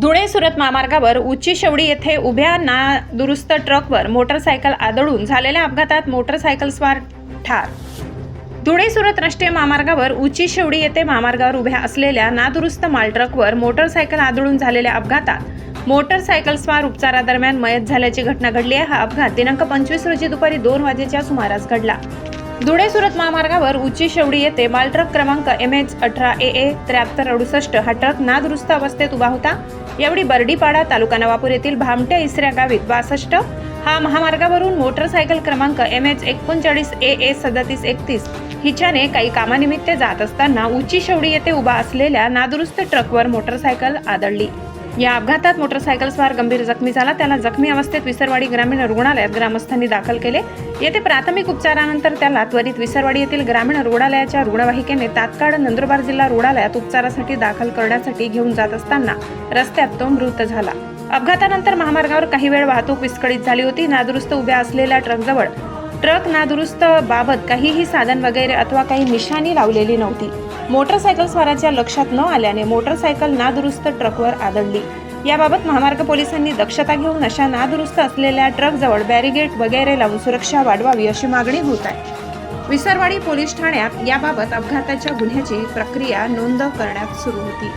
धुळे सुरत महामार्गावर उच्ची शेवडी येथे उभ्या ना दुरुस्त ट्रकवर मोटरसायकल आदळून झालेल्या अपघातात मोटरसायकल स्वार ठार. धुळे सुरत राष्ट्रीय महामार्गावर उची शेवडी येथे महामार्गावर उभ्या असलेल्या नादुरुस्त माल ट्रकवर मोटरसायकल आदळून झालेल्या अपघातात मोटरसायकल स्वार उपचारादरम्यान मयत झाल्याची घटना घडली आहे. हा अपघात दिनांक पंचवीस रोजी दुपारी दोन वाजेच्या सुमारास घडला. धुळे सुरत महामार्गावर उची शेवडी येथे मालट्रक क्रमांक एम एच अठरा ए ए त्र्याहत्तर अडुसष्ट हा ट्रक नादुरुस्त अवस्थेत उभा होता. यावेळी बर्डीपाडा तालुका नवापूर येथील भामट्या इसऱ्या गावीत बासष्ट हा महामार्गावरून मोटरसायकल क्रमांक एम एच एकोणचाळीस ए ए सदतीस एकतीस हिच्याने काही कामानिमित्त जात असताना उची शेवडी येथे उभा असलेल्या नादुरुस्त ट्रकवर मोटरसायकल आदळली. या अपघातात मोटरसायकल स्वार गंभीर जखमी झाला. त्याला जखमी अवस्थेत विसरवाडी ग्रामीण रुग्णालयात ग्रामस्थांनी दाखल केले. येथे प्राथमिक उपचारानंतर त्याला त्वरित विसरवाडी येथील ग्रामीण रुग्णालयाच्या रुग्णवाहिकेने तात्काळ नंदुरबार जिल्हा रुग्णालयात उपचारासाठी दाखल करण्यासाठी घेऊन जात असताना रस्त्यात तो मृत झाला. अपघातानंतर महामार्गावर काही वेळ वाहतूक विस्कळीत झाली होती. नादुरुस्त उभ्या असलेल्या ट्रकजवळ ट्रक नादुरुस्त बाबत काहीही साधन वगैरे अथवा काही निशाणी लावलेली नव्हती. मोटरसायकल स्वाराच्या लक्षात न आल्याने मोटरसायकल नादुरुस्त ट्रकवर आदळली. याबाबत महामार्ग पोलिसांनी दक्षता घेऊन अशा नादुरुस्त असलेल्या ट्रकजवळ बॅरिगेट वगैरे लावून सुरक्षा वाढवावी अशी मागणी होत आहे. विसरवाडी पोलीस ठाण्यात याबाबत अपघाताच्या गुन्ह्याची प्रक्रिया नोंद करण्यात सुरू होती.